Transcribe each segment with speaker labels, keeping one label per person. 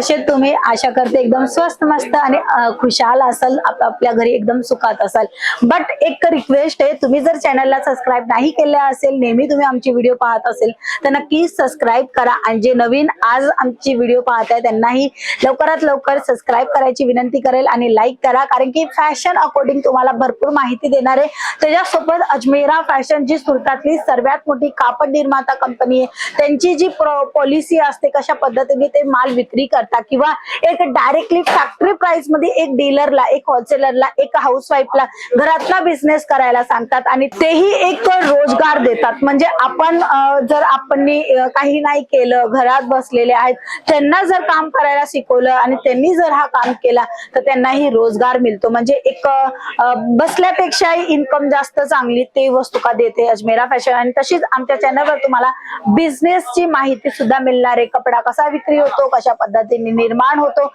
Speaker 1: कसे तुम्ही आशा करते एकदम स्वस्त मस्त आणि खुशाल असाल आपल्या घरी एकदम सुखात असाल. बट एक रिक्वेस्ट आहे तुम्ही जर चॅनलला सबस्क्राईब नाही केलं असेल नेहमी तुम्ही आमची व्हिडिओ पाहत असेल तर नक्की सबस्क्राईब करा. आणि जे नवीन आज आमची व्हिडिओ पाहत आहे त्यांनाही लवकरात लवकर सबस्क्राईब करायची विनंती करेल आणि लाईक करा. कारण की फॅशन अकॉर्डिंग तुम्हाला भरपूर माहिती देणार आहे. त्याच्यासोबत अजमेरा फॅशन जी सुरतातली सर्वात मोठी कापड निर्माता कंपनी आहे त्यांची जी पॉलिसी असते कशा पद्धतीने ते माल विक्री करतात किंवा एक डायरेक्टली फॅक्टरी प्राइसमध्ये एक डीलरला एक होलसेलरला एक हाऊसवाईफला घरातला बिझनेस करायला सांगतात आणि तेही एक रोजगार देतात. म्हणजे आपण जर आपण काही नाही केलं घरात बसलेले आहेत त्यांना जर काम करायला शिकवलं आणि त्यांनी जर हा काम केला तर त्यांनाही रोजगार मिळतो. म्हणजे एक बसल्यापेक्षा इन्कम जास्त चांगली ते वस्तू का देते अजमेरा फॅशन आणि तशीच आमच्या चॅनलवर तुम्हाला बिझनेसची माहिती सुद्धा मिळणार आहे. कपडा कसा विक्री होतो कशा पद्धतीने निर्माण होतो.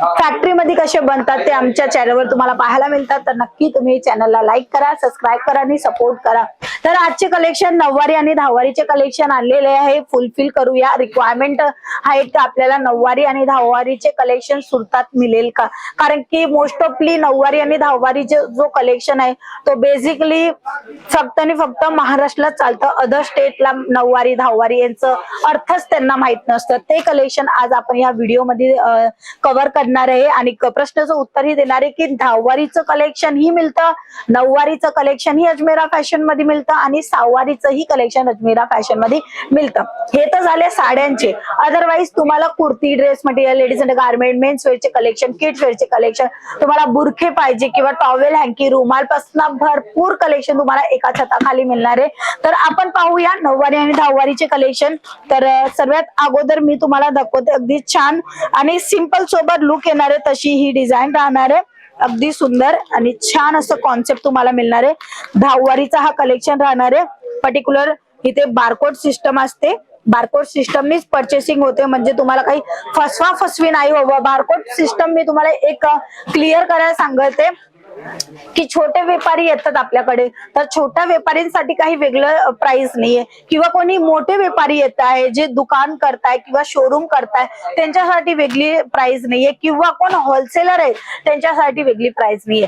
Speaker 1: फॅक्टरीमध्ये कसे बनतात ते आमच्या चॅनलवर तुम्हाला पाहायला मिळतात. तर नक्की तुम्ही चॅनलला लाईक करा सबस्क्राईब करा आणि सपोर्ट करा. तर आजचे कलेक्शन नऊवारी आणि दहावारीचे कलेक्शन आणलेले आहे. फुलफिल करूया. रिक्वायरमेंट आहेत तर आपल्याला नऊवारी आणि दहावारीचे कलेक्शन सुरतात मिळेल का? कारण की मोस्ट ऑफली नऊवारी आणि दहावारीचे जो कलेक्शन आहे तो बेसिकली फक्त आणि फक्त महाराष्ट्रात चालतं. अदर स्टेटला नऊवारी दहावारी यांचं अर्थच त्यांना माहीत नसतं. ते कलेक्शन आज आपण या व्हिडिओमध्ये कव्हर करणार आहे. आणि प्रश्नाचं उत्तरही देणार आहे की दहावारीचं कलेक्शन ही मिळतं नऊवारीचं कलेक्शन ही अजमेरा फॅशनमध्ये मिळतं आणि सहावारीचंही कलेक्शन अजमेरा फॅशनमध्ये मिळतं. हे तर झाले साड्यांचे. अदरवाईज तुम्हाला kurti dress material ladies and garment men's वेअरचे collection kids वेअरचे कलेक्शन तुम्हाला बुरखे पाहिजे किंवा टॉवेल हँकी रुमाल पासून भरपूर कलेक्शन तुम्हाला एका छताखाली मिळणार आहे. तर आपण पाहूया नऊवारी आणि दहावारीचे कलेक्शन तर सर्वात अगोदर मी तुम्हाला दाखवते अगदी छान आणि सिंपल सोबत लुक येणार आहे तशी ही डिझाईन राहणार आहे. अगदी सुंदर आणि छान असं कॉन्सेप्ट तुम्हाला मिळणार आहे. दहावारीचा हा कलेक्शन राहणार आहे. पर्टिक्युलर इथे बारकोड सिस्टम असते. बारकोड सिस्टमनीच पर्चेसिंग होते. म्हणजे तुम्हाला काही फसवा फसवी नाही बाबा. बारकोड सिस्टम मी तुम्हाला एक क्लिअर करायला सांगते. की छोटे व्यापारी येतात आपल्याकडे. तर छोट्या व्यापाऱ्यांसाठी काही वेगळं प्राइस नाहीये. किंवा कोणी मोठे व्यापारी येत आहे जे दुकान करताय किंवा शोरूम करताय त्यांच्यासाठी वेगळी प्राइस नाहीये. किंवा कोण होलसेलर आहे त्यांच्यासाठी वेगळी प्राइस नाहीये.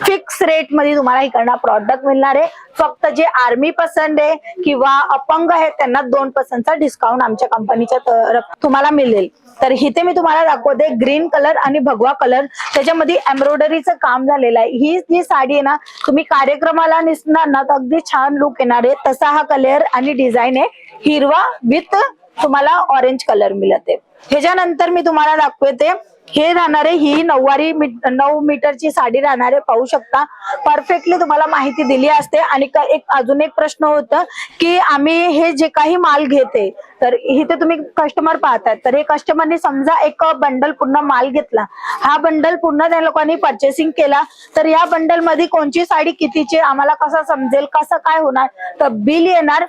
Speaker 1: फिक्स रेटमध्ये तुम्हाला इकडनं प्रॉडक्ट मिळणार आहे. फक्त जे आर्मी पसंत आहे किंवा अपंग आहे त्यांना दोन पर्सेंटचा डिस्काउंट आमच्या कंपनीच्या तरफ तुम्हाला मिळेल. तर इथे मी तुम्हाला दाखवते ग्रीन कलर आणि भगवा कलर त्याच्यामध्ये एम्ब्रॉयडरीचं काम झालेलं आहे. ही जी साडी आहे ना तुम्ही कार्यक्रमाला नेसणार ना तर अगदी छान लुक येणार आहे. तसा हा कलर आणि डिझाईन आहे. हिरवा विथ तुम्हाला ऑरेंज कलर मिळत. आहे ह्याच्यानंतर मी तुम्हाला दाखवते हे राहणारे ही नऊवारी नऊ मीटरची साडी राहणारे पाहू शकता. परफेक्टली तुम्हाला माहिती दिली असते. आणि एक अजून एक प्रश्न होता की आम्ही हे जे काही माल घेते तर इथे तुम्ही कस्टमर पाहतात. तर हे कस्टमरने समजा एक बंडल पूर्ण माल घेतला. हा बंडल पूर्ण त्या लोकांनी परचेसिंग केला. तर या बंडलमध्ये कोणची साडी कितीची आम्हाला कसं समजेल कसं काय होणार? तर बिल येणार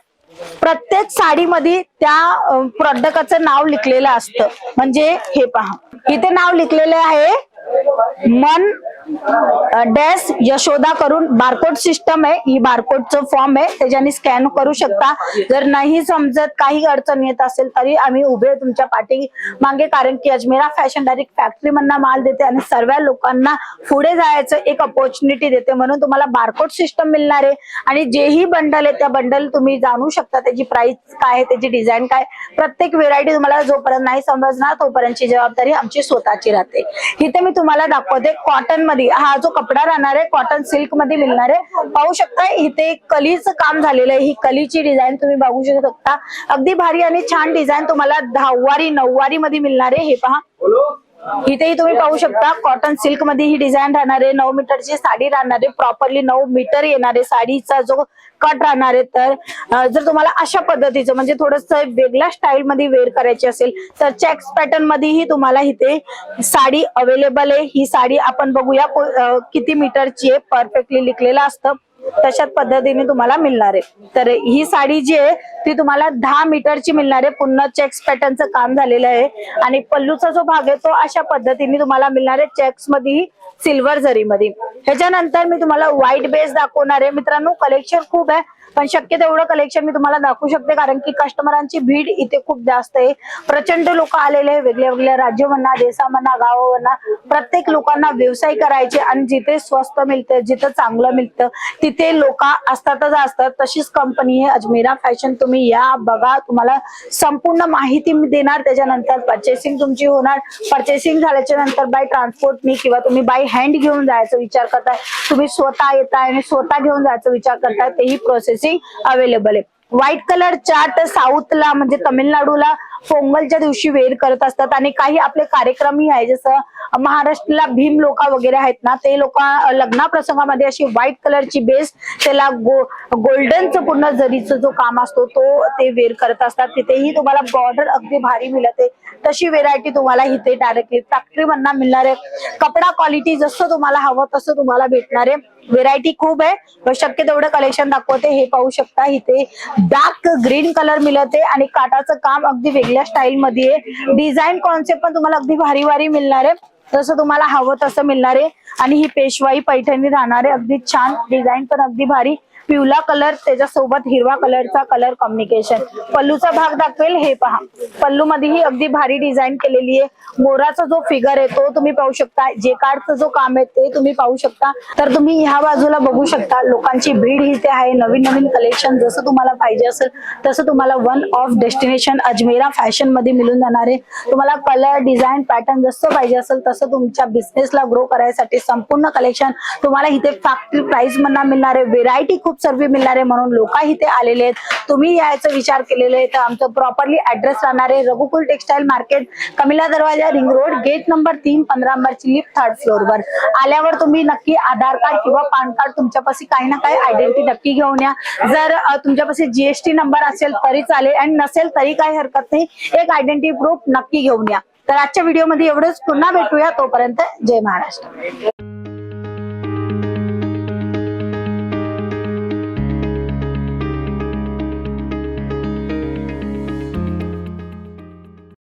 Speaker 1: प्रत्येक साडीमध्ये त्या प्रॉडक्टचं नाव लिखलेलं असतं. म्हणजे हे पहा. इथे नाव लिखलेले आहे मन डॅश यशोदा करून बारकोड सिस्टम आहे ही बारकोडचं फॉर्म आहे त्याच्याने स्कॅन करू शकता. जर नाही समजत काही अडचण येत असेल तरी आम्ही उभे तुमच्या पाठी मागे कारण की अजमेरा फॅशन डायरेक्ट फॅक्टरी मधनं माल देते आणि सर्व लोकांना पुढे जायचं एक अपॉर्च्युनिटी देते. म्हणून तुम्हाला बारकोड सिस्टम मिळणार आहे. आणि जेही बंडल आहे त्या बंडल तुम्ही जाणू शकता त्याची प्राइस काय आहे त्याची डिझाईन काय प्रत्येक व्हेरायटी तुम्हाला जोपर्यंत नाही समजणार तोपर्यंतची जबाबदारी आमची स्वतःची राहते. इथे मी तुम्हाला दाखवते कॉटनमध्ये. हा जो कपडा राहणार आहे कॉटन सिल्कमध्ये मिळणार आहे. पाहू शकता इथे कलीचं काम झालेलं आहे. ही कलीची डिझाईन तुम्ही बघू शकता. अगदी भारी आणि छान डिझाईन तुम्हाला दहावारी नऊवारी मध्ये मिळणार आहे. हे पहा. इथेही तुम्ही पाहू शकता कॉटन सिल्कमध्ये ही डिझाईन राहणार आहे. नऊ मीटरची साडी राहणार आहे. प्रॉपरली नऊ मीटर येणार आहे. साडीचा जो कट राहणार आहे तर जर तुम्हाला अशा पद्धतीचं म्हणजे थोडस वेगळ्या स्टाईल मध्ये वेअर करायची असेल तर चेक्स पॅटर्न मध्येही तुम्हाला इथे साडी अवेलेबल आहे. ही साडी आपण बघूया किती मीटरची आहे. परफेक्टली लिखलेलं असतं. तशाच पद्धतीने तुम्हाला मिळणार आहे. तर ही साडी जी आहे ती तुम्हाला दहा मीटरची मिळणार आहे. पुन्हा चेक्स पॅटर्नचं काम झालेलं आहे. आणि पल्लूचा जो भाग आहे तो अशा पद्धतीने तुम्हाला मिळणार आहे चेक्समध्ये सिल्वर जरीमध्ये ह्याच्यानंतर मी तुम्हाला व्हाईट बेस दाखवणार आहे. मित्रांनो कलेक्शन खूप आहे पण शक्य तेवढं कलेक्शन मी तुम्हाला दाखवू शकते कारण की कस्टमरांची भीड इथे खूप जास्त आहे. प्रचंड लोक आलेले आहे वेगळ्या वेगळ्या राज्य म्हणा देशा म्हणा गाव म्हणा. प्रत्येक लोकांना व्यवसाय करायचे आणि जिथे स्वस्त मिळतं जिथं चांगलं मिळतं तिथे लोक असतातच असतात तशीच कंपनी आहे अजमेरा फॅशन तुम्ही या बघा तुम्हाला संपूर्ण माहिती मी देणार. त्याच्यानंतर परचेसिंग तुमची होणार. परचेसिंग झाल्याच्यानंतर बाय ट्रान्सपोर्ट मी किंवा तुम्ही बाय हँड घेऊन जायचा विचार करताय. तुम्ही स्वतः येताय आणि स्वतः घेऊन जायचा विचार करताय. तेही प्रोसेसिंग अवेलेबल आहे. व्हाईट कलर चार्ट साऊथला म्हणजे तमिळनाडूला पोंगलच्या दिवशी वेअर करत असतात. आणि काही आपले कार्यक्रमही आहे जसं महाराष्ट्राला भीम लोक वगैरे आहेत ना ते लोक लग्ना प्रसंगामध्ये अशी व्हाईट कलरची बेस त्याला गो गोल्डनचं पूर्ण जरीचं जो काम असतो तो ते वेअर करत असतात. तिथेही तुम्हाला बॉर्डर अगदी भारी मिळते. तशी व्हेरायटी तुम्हाला इथे डायरेक्टली फॅक्टरी मधनं मिळणार आहे कपडा क्वालिटी जसं तुम्हाला हवं तसं तुम्हाला भेटणार आहे व्हेरायटी खूप आहे. शक्य तेवढं कलेक्शन दाखवते हे पाहू शकता. इथे डार्क ग्रीन कलर मिळते आणि काटाचं काम अगदी वेगळ्या स्टाईल मध्ये. आहे डिझाईन कॉन्सेप्ट पण तुम्हाला अगदी भारी भारी मिळणार आहे. जसं तुम्हाला हवं तसं मिळणार आहे. आणि ही पेशवाई पैठणी राहणार आहे. अगदी छान. डिझाईन पण अगदी भारी. पिवला कलर त्याच्यासोबत हिरवा कलरचा कलर कॉम्बिनेशन पल्लूचा भाग दाखवेल हे पहा. पल्लू मध्येही अगदी भारी डिझाईन केलेली आहे. मोराचा जो फिगर आहे तो तुम्ही पाहू शकता. जे कार्डचं जो काम आहे ते तुम्ही पाहू शकता. तर तुम्ही ह्या बाजूला बघू शकता लोकांची भीड इथे आहे. नवीन नवीन कलेक्शन जसं तुम्हाला पाहिजे असेल तसं तुम्हाला वन ऑफ डेस्टिनेशन अजमेरा फॅशनमध्ये मिळून जाणार आहे. तुम्हाला कलर डिझाईन पॅटर्न जसं पाहिजे असेल तसं तुमच्या बिझनेसला ग्रो करायसाठी संपूर्ण कलेक्शन तुम्हाला इथे फॅक्टरी प्राइस मधनं मिळणार आहे. व्हेरायटी खूप सर्व मिळणार आहे म्हणून लोक इथे आलेले आहेत. तुम्ही यायचा विचार केलेला आहे तर आमचं प्रॉपरली ऍड्रेस राहणार आहे. रघुकुल टेक्सटाईल मार्केट कमिला दरवाजा रिंग रोड गेट नंबर तीन पंधरा नंबरची लिफ्ट थर्ड फ्लोअर वर. आल्यावर तुम्ही नक्की आधार कार्ड किंवा पॅन कार्ड तुमच्यापाशी काही ना काही आयडेंटिटी नक्की घेऊन या. जर तुमच्यापाशी जीएसटी नंबर असेल तरी चालेल. आणि नसेल तरी काही हरकत नाही. एक आयडेंटिटी प्रूफ नक्की घेऊन या. तर आजच्या व्हिडिओमध्ये एवढंच. पुन्हा भेटूया. तोपर्यंत जय महाराष्ट्र.